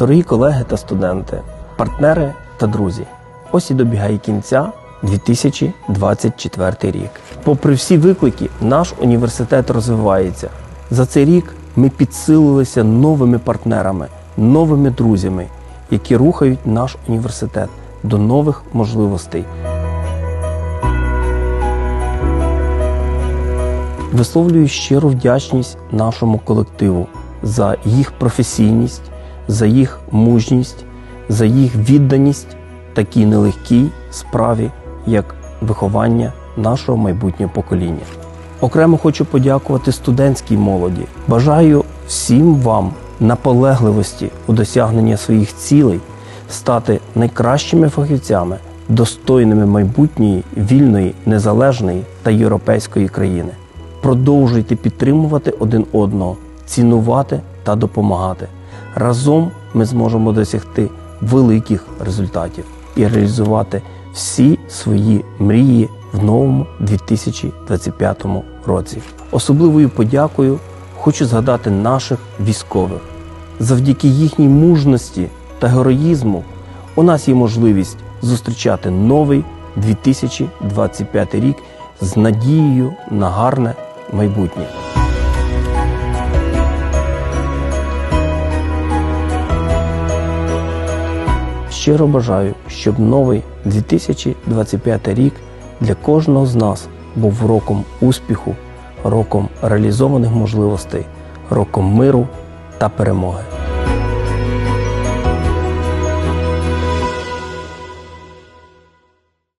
Дорогі колеги та студенти, партнери та друзі, ось і добігає кінця 2024 рік. Попри всі виклики, наш університет розвивається. За цей рік ми підсилилися новими партнерами, новими друзями, які рухають наш університет до нових можливостей. Висловлюю щиру вдячність нашому колективу за їх професійність, за їх мужність, за їх відданість такій нелегкій справі, як виховання нашого майбутнього покоління. Окремо хочу подякувати студентській молоді. Бажаю всім вам наполегливості у досягненні своїх цілей, стати найкращими фахівцями, достойними майбутньої вільної, незалежної та європейської країни. Продовжуйте підтримувати один одного, цінувати та допомагати. Разом ми зможемо досягти великих результатів і реалізувати всі свої мрії в новому 2025 році. Особливою подякою хочу згадати наших військових. Завдяки їхній мужності та героїзму у нас є можливість зустрічати новий 2025 рік з надією на гарне майбутнє. Щиро бажаю, щоб новий 2025 рік для кожного з нас був роком успіху, роком реалізованих можливостей, роком миру та перемоги.